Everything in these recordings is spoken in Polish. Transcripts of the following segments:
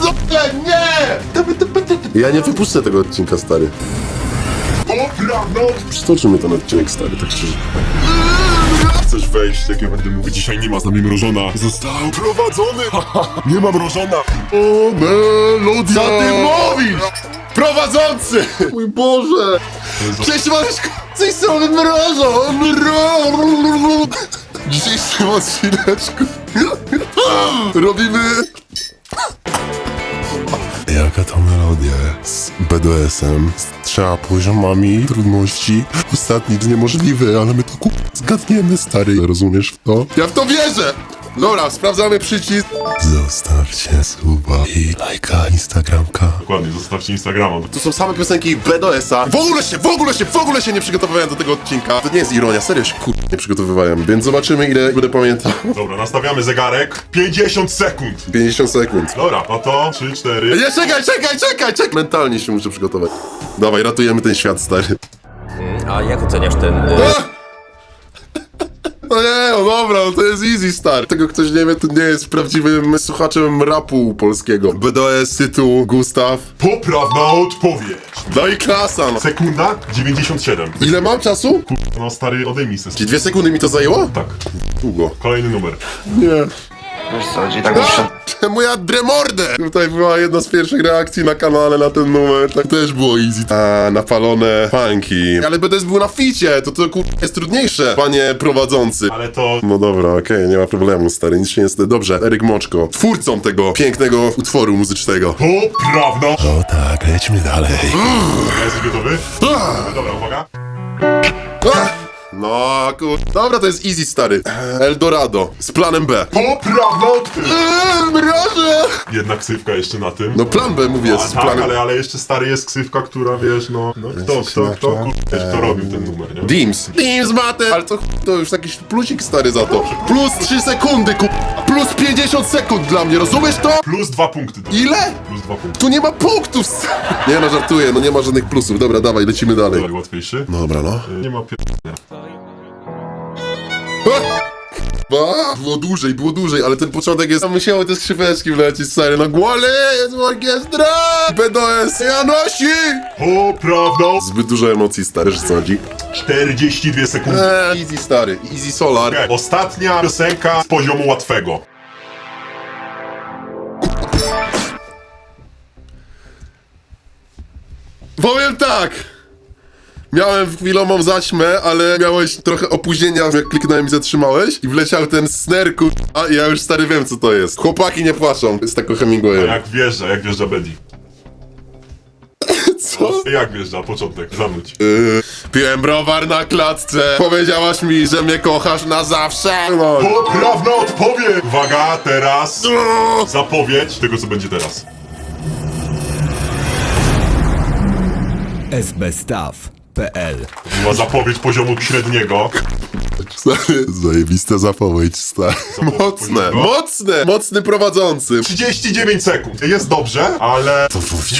pierdolę, nie! Ja nie wypuszczę tego odcinka, stary. Dobra, no! Przytoczymy ten odcinek, stary, tak szczerze. Chcesz wejść, jak ja będę mówił, dzisiaj nie ma z nami mrożona. Został prowadzony! nie ma mrożona! O, melodia! Co ty mówisz? Prowadzący! Mój Boże! Cześć, Maryszko! Z tej strony mrożą! Mro... Dzisiejszym odcineczku robimy... Jaka to melodia z BDS-em, z trzema poziomami trudności. Ostatni jest niemożliwy, ale my to ku... zgadniemy, stary. Rozumiesz w to? Ja w to wierzę! Dobra, sprawdzamy przycisk. Zostawcie suba i lajka Instagramka. Dokładnie, zostawcie Instagrama. To są same piosenki BDS-a. W ogóle się, w ogóle się, w ogóle się nie przygotowywałem do tego odcinka. To nie jest ironia, serio się kur... nie przygotowywałem, więc zobaczymy ile będę pamiętał. Dobra, nastawiamy zegarek. 50 sekund! 50 sekund. Dobra, no to 3, 4. Nie, czekaj, czekaj, czekaj, czekaj! Mentalnie się muszę przygotować. Dawaj, ratujemy ten świat, stary. A jak oceniasz ten... Y, No nie, no dobra, no to jest easy, stary. Tego ktoś nie wie, to nie jest prawdziwym słuchaczem rapu polskiego. BDS, tytuł, Gustaw. Poprawna odpowiedź! No i klasa, no. Sekunda 97. Ile mam czasu? No stary, odejmij se. Czy dwie sekundy mi to zajęło? Tak, Długo. kolejny numer. Nie. Wiesz co, gdzie tak muszę... Czemu ja? Tutaj była jedna z pierwszych reakcji na kanale na ten numer. Tak też było easy. A, napalone funky. Ale BDS był na ficie, to to kur... jest trudniejsze, panie prowadzący. Ale to... No dobra, okej, nie ma problemu, stary, nic się nie stanie. Dobrze, Eryk Moczko, twórcą tego pięknego utworu muzycznego. Poprawna! O tak, lećmy dalej. Jesteś gotowy? Dobra, uwaga. No, kur... Dobra, to jest easy, stary. Eldorado, z planem B. Poprawna odpowiedź! Eee, mroże! Jedna ksywka jeszcze na tym. No plan B, mówię, A z tak, planem... ale, ale jeszcze stary jest ksywka, która wiesz, no... no kto, kto, kto, kto, kto robił ten numer, nie? Dims. Dims Mate! Ale to, to już jakiś plusik stary za to. Plus 3 sekundy, ku... Plus 50 sekund dla mnie, rozumiesz to? Plus dwa punkty. do- Ile? Plus dwa punkty. Tu nie ma punktów! stary. Nie no, żartuję, no nie ma żadnych plusów. Dobra, dawaj, lecimy dalej. Łatwiejszy. Dobra, no. Nie ma pier... A, było dłużej, było dłużej, ale ten początek jest... Musiały te skrzypeczki wlecieć, stary, na głole jest orkiestra! BDS Janosi! Poprawna! Zbyt dużo emocji, stary, że sądzi. 42 sekundy. Eee, easy, stary, easy solar. Okej, Ostatnia piosenka z poziomu łatwego. Powiem tak! Miałem chwilową zaćmę, ale miałeś trochę opóźnienia, jak kliknąłem i zatrzymałeś i wleciał ten snare, a ja już stary wiem co to jest. Chłopaki nie płaczą, jest tako Hemingwayem. Jak wjeżdża, jak wjeżdża Betty. Co? Jak wjeżdża, początek, zanuć. Yy, piłem browar na klatce, powiedziałaś mi, że mnie kochasz na zawsze. No. Poprawna odpowiedź! Uwaga, teraz O! zapowiedź tego, co będzie teraz. sbstaw.pl Była zapowiedź poziomu średniego. Stary, zajebista zapowiedź, stary. Mocne, mocne, mocny prowadzący. 39 sekund. Jest dobrze, ale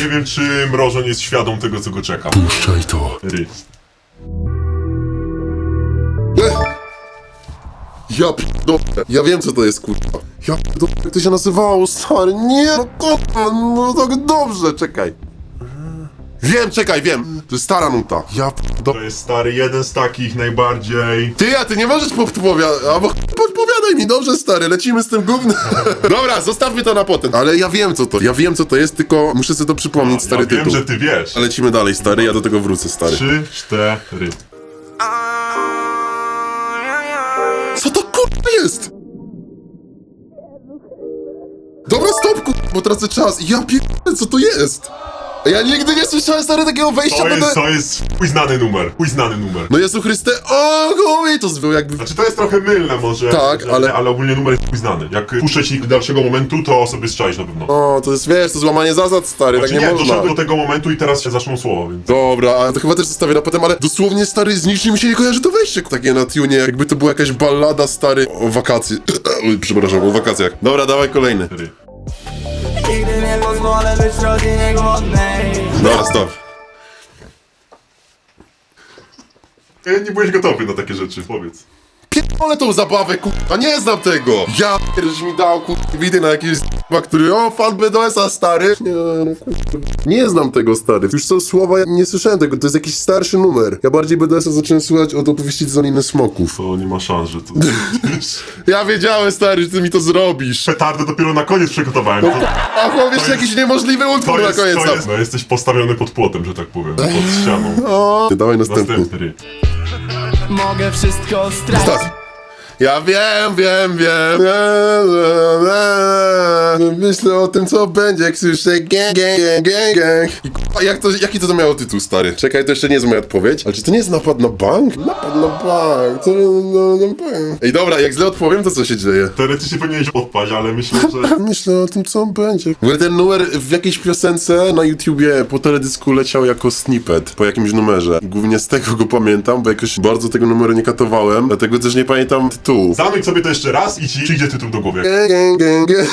nie wiem, czy Mrożon jest świadom tego, co go czeka. Puszczaj to. Ja p***dolę. Ja wiem co to jest kurwa. Ja p***dolę. Jak to się nazywało, stary? Nie, no kurwa, no tak dobrze, czekaj. Wiem, czekaj, wiem. To jest stara nuta. Ja To p***dolę. jest stary, jeden z takich najbardziej... Ty, a ty nie możesz podpowiadać, albo podpowiadaj mi, dobrze stary, lecimy z tym gównem. Dobra, zostawmy to na potem. Ale ja wiem co to, ja wiem co to jest, tylko muszę sobie to przypomnieć, stary Ja wiem, tytuł. że ty wiesz. Lecimy dalej, stary, ja do tego wrócę, stary. Trzy, cztery. Co to kurwa jest? Dobra, stop, kurwa, bo tracę czas. Ja pierdolę, co to jest? Ja nigdy nie słyszałem, stary, takiego wejścia To będę... jest, to jest chuj znany numer. Chuj znany numer. No Jezu Chryste, o chuj, to był jakby... Znaczy to jest trochę mylne może, Tak, że, ale- ale ogólnie numer jest chuj znany. Jak puszczę ci do dalszego momentu, to sobie strzelisz na pewno. O, to jest, wiesz, to złamanie zasad, stary, Znaczy tak nie, nie, można. doszedłem do tego momentu i teraz się zaczną słowa, więc... Dobra, a to chyba też zostawię na potem, ale dosłownie, stary, z niczym mi się nie kojarzy to wejście takie na tunie, jakby to była jakaś ballada, stary, o wakacji. Przepraszam, o wakacjach. Dobra, dawaj kolejny. Być rodzinie głodnej Dobra, stop. E, Nie byłeś gotowy na takie rzeczy, powiedz. Pierdolę tą zabawę, kurwa, nie znam tego! Ja żeś mi dał, kurwa, widy na jakieś z***a, który, o, fan BDS-a, stary! Nie, no, kurwa. Nie znam tego, stary. Już są słowa, ja nie słyszałem tego, to jest jakiś starszy numer. Ja bardziej BDS-a zacząłem słuchać od opowieści z Doliny Smoków. To nie ma szans, że to... Ja wiedziałem, stary, że ty mi to zrobisz. Petardę dopiero na koniec przygotowałem. To, A chłop jeszcze jakiś niemożliwy to utwór na jest, koniec to jest, no jesteś postawiony pod płotem, że tak powiem, pod ścianą. Ty dawaj następny. Następny. Mogę wszystko stracić Start. Ja wiem, wiem, wiem. Myślę o tym, co będzie, jak słyszę gang, gang, gang, gang. I k***a, jak to, jaki to miało tytuł, stary? Czekaj, to jeszcze nie jest moja odpowiedź. Ale czy to nie jest napad na bank? Napad na bank. To, no, na bank. Ej, dobra, jak źle odpowiem, to co się dzieje? Teoretycznie powinieneś odpaść, ale myślę, że... Myślę o tym, co będzie. W ogóle ten numer w jakiejś piosence na YouTubie po teledysku leciał jako snippet po jakimś numerze. Głównie z tego go pamiętam, bo jakoś bardzo tego numeru nie katowałem, dlatego też nie pamiętam tytułu. Zamyk sobie to jeszcze raz i ci przyjdzie tytuł do głowy. Gang, gang, gang.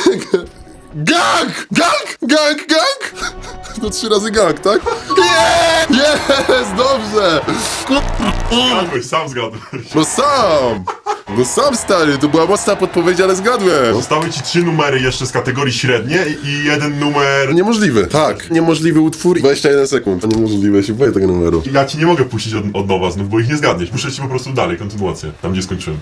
Gang! Gang! Gang! Gang! To trzy razy gang, tak? Yeah! Jest! Dobrze! Zgadłeś, sam zgadłeś. No sam! No sam stary, to była mocna podpowiedź, ale zgadłem. Zostały ci trzy numery jeszcze z kategorii średnie i jeden numer... Niemożliwy. Tak, niemożliwy utwór. 21 sekund. Niemożliwe, się boję tego numeru. Ja ci nie mogę puścić od, od nowa znów, bo ich nie zgadniesz. Muszę ci po prostu dalej, kontynuację. Tam, gdzie skończyłem.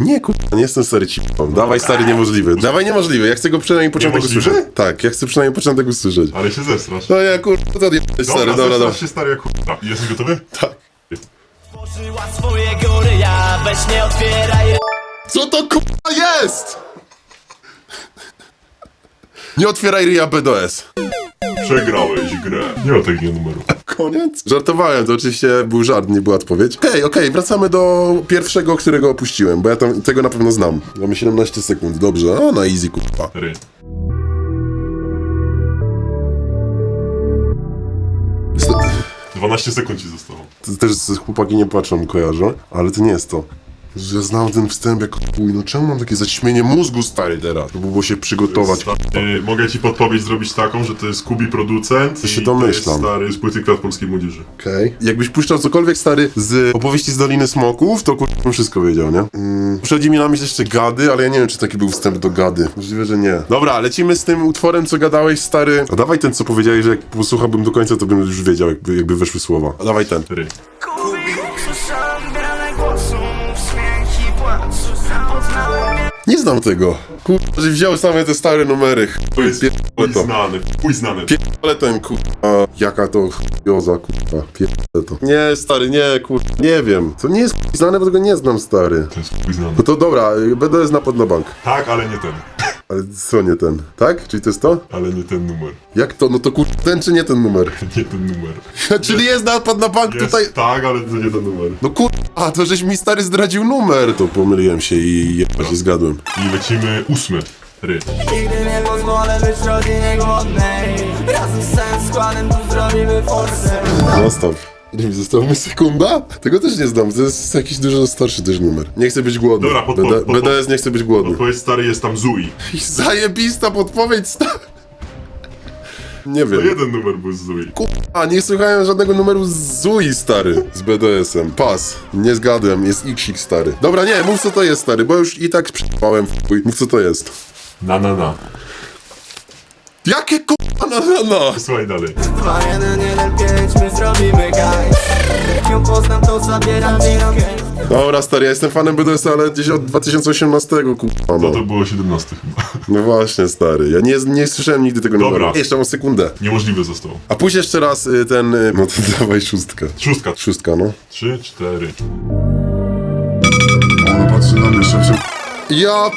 Nie, kurwa, nie jestem stary cipą. Dawaj stary niemożliwy. Dawaj niemożliwy, ja chcę go przynajmniej początek Niemożliwy? usłyszeć. Tak, ja chcę przynajmniej początek usłyszeć. Ale się zesrasz. No ja kurwa, to nie stary, dobra, dobra, dobra. zesrasz się stary jak kurwa. Jesteś gotowy? Tak. Pożyła swoje góry, ja weź nie otwieraj Co to kurwa jest? Nie otwieraj ryja BDS. Przegrałeś grę. Nie ma takiego numeru. Koniec? Żartowałem, to oczywiście był żart, nie była odpowiedź. Okej, okej, wracamy do pierwszego, którego opuściłem, bo ja tam, tego na pewno znam. Mamy 17 sekund, dobrze. O, na easy, kurwa. Ry. Jest to- 12 sekund ci zostało. To też z- chłopaki nie patrzą, kojarzą, ale to nie jest to. Że ja znam ten wstęp jak chuj, no czemu mam takie zaćmienie mózgu stary teraz? Żeby było się przygotować. Y, mogę ci podpowiedź zrobić taką, że to jest Kubi producent Ja się i domyślam. to jest stary z płyty Kwiat Polskiej Młodzieży. Okej. Jakbyś puszczał cokolwiek stary z opowieści z Doliny Smoków, to kurwa bym wszystko wiedział, nie? Mm. Przychodzi mi na myśl jeszcze gady, ale ja nie wiem, czy taki był wstęp do gady. Możliwe, że nie. Dobra, lecimy z tym utworem, co gadałeś, stary. A dawaj ten, co powiedziałeś, że jak posłuchałbym do końca, to bym już wiedział, jakby, jakby weszły słowa. A dawaj ten. Ry. Znam tego. Kurwa, że wziął same te stare numery. To jest chuj to. znany, chuj znany. Ale ten kurwa, jaka to chujoza kurwa, pierdolę to. Nie, stary, nie, kurwa, nie wiem. To nie jest chuj znane, bo tego nie znam, stary. To jest chuj znany. No to dobra, BDS napad na bank. Tak, ale nie ten. Ale co nie ten, tak? Czyli to jest to? Ale nie ten numer. Jak to? No to kurwa, ten czy nie ten numer? Nie ten numer. Czyli jest napad na bank Jest tutaj... tak, ale to nie ten numer. No kurwa, a to żeś mi stary zdradził numer. To pomyliłem się i jeba się zgadłem. I lecimy ósmy. Ry. Nigdy nie pozwolę być rodzinie głodnej Razem z całym składem tu zrobimy forsę Zostaw. Ile mi została mi sekunda? Tego też nie znam, to jest jakiś dużo starszy też numer. Nie chcę być głodny. Dobra, podpo- BD, podpo- BDS nie chce być głodny. Odpowiedź stary jest tam Zui. I zajebista podpowiedź, stary. Nie To wiem. jeden numer był z Zui. A nie słuchałem żadnego numeru z Zui, stary. Z BDS-em. Pas. Nie zgadłem, jest Xik, stary. Dobra, nie, mów co to jest, stary, bo już i tak przypałem w chuj. Mów co to jest. Na, na, na. Jakie k***a na na na? Słuchaj dalej. 2, 1, 1, 5, my zrobimy gaj Jak ją poznam to zabieram winkę Dobra, stary, ja jestem fanem BDS, ale gdzieś od 2018, k***a, no. To było 17 chyba. No właśnie, stary. Ja nie, nie słyszałem nigdy tego Dobra. numeru. Jeszcze mam sekundę. Niemożliwe zostało. A pójdź jeszcze raz y, ten... y, No to dawaj szóstkę. Szóstka. Szóstka, no. Trzy, cztery. Ona patrzy na mnie, szef, Ja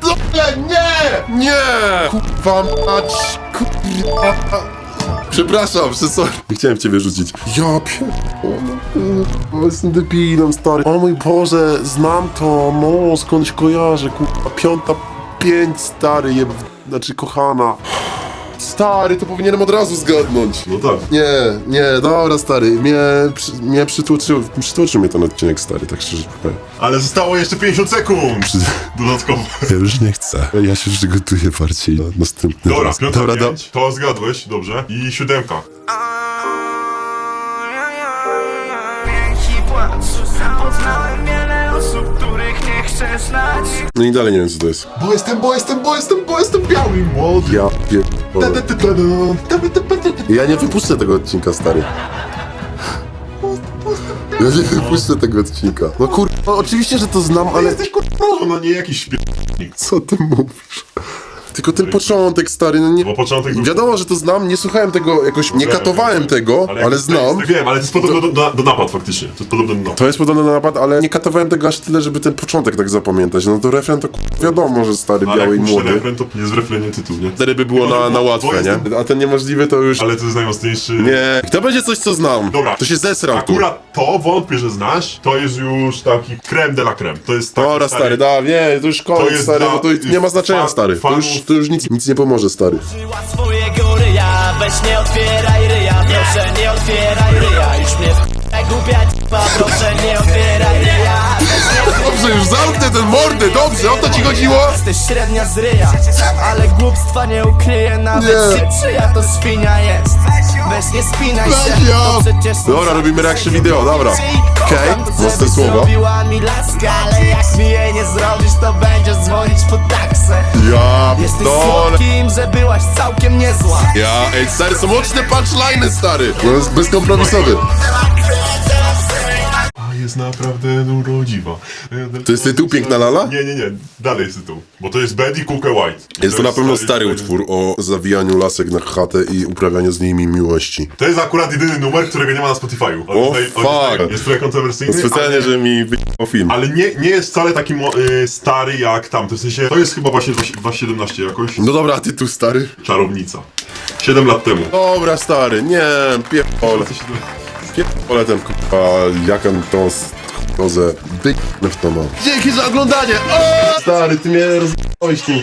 pierdolę, nie! Nie! Kurwa mać, kurwa. Przepraszam, że sorry. Nie chciałem w ciebie rzucić. Ja pierdolę, kurwa, jestem debilem, stary. O mój Boże, znam to, no, skądś kojarzę, kurwa. Piąta, pięć, stary, jeb... Znaczy, kochana. Stary, to powinienem od razu zgadnąć. No tak. Nie, nie, dobra, stary, mnie, przy, mnie przytłoczył, przytłoczył mnie ten odcinek, stary, tak szczerze powiem. Ale zostało jeszcze 50 sekund! Dodatkowo. Ja już nie chcę. Ja się przygotuję bardziej na następny Dobra, raz. piąta Dobra, da, pięć. To zgadłeś, dobrze. I siódemka. Śmiech No i dalej nie wiem co to jest. Bo jestem, bo jestem, bo jestem, bo jestem biały i młody. Ja. Ja nie wypuszczę tego odcinka, stary. Ja nie wypuszczę tego odcinka. No kurwa, oczywiście, że to znam, ale... Jesteś kurwa, no nie jakiś śpiewnik. Co ty mówisz? Tylko ten początek, stary, no nie... Bo początek był... Wiadomo, że to znam, nie słuchałem tego jakoś, nie katowałem tego, ale znam. Tak, wiem, ale to jest podobne do, do, do napad faktycznie. To jest podobne do napad. To jest podobne na napad, ale nie katowałem tego aż tyle, żeby ten początek tak zapamiętać. No to refren to wiadomo, że stary, Ale biały i jak puszczę młody. refren, to nie jest w refrenie tytuł, nie? Wtedy by było na, na Bo łatwe, nie? A ten niemożliwy to już... Ale to jest najmocniejszy... Nie. Kto będzie coś, co znam? Dobra. To się zesrał tu. Akurat to, wątpię, że znasz, to jest już taki creme de la creme. To jest taki Dobra, stary, da, nie, to już To koniec, jest stary, dla- bo to nie ma znaczenia, stary. To już, to już nic, nic nie pomoże, stary. Weź nie otwieraj ryja Proszę nie otwieraj ryja Już mnie głupia dobrze, o to ci chodziło? Jesteś średnia z ryja Ale głupstwa nie ukryje nawet Nie. się Czyja to świnia jest Weź nie spinaj się to przecież Dobra, robimy reaction wideo, dobra. Okej, Okej, mocne słowa. Zrobiła mi laskę, ale jak mi jej nie zrobisz To będziesz dzwonić po taksę Ja Jesteś słodkim, że byłaś całkiem niezła Ja, ej, stary, są mocne punchliny, stary. No jest bezkompromisowy. A jest naprawdę urodziwa. To jest tytuł Piękna Lala? Nie, nie, nie. Dalej jest tytuł. Bo to jest Betty Cooke White. Jest to na pewno stary utwór o zawijaniu lasek na chatę i uprawianiu z nimi miłości. To jest akurat jedyny numer, którego nie ma na Spotify'u. O, jest jest fuck. Jest trochę kontrowersyjny. Specjalnie, ale, że mi wyjechał film. ale nie, nie jest wcale taki y, stary jak tamty. W sensie, to jest chyba właśnie 2017 jakoś. No dobra, ty tu, stary. Czarownica. 7 lat temu. Dobra, stary, nie, pierdolę. Pierdolę ten, kurwa, jak on tą kozę. Wy... w to ma. Dzięki za oglądanie! O! Stary, ty mnie tym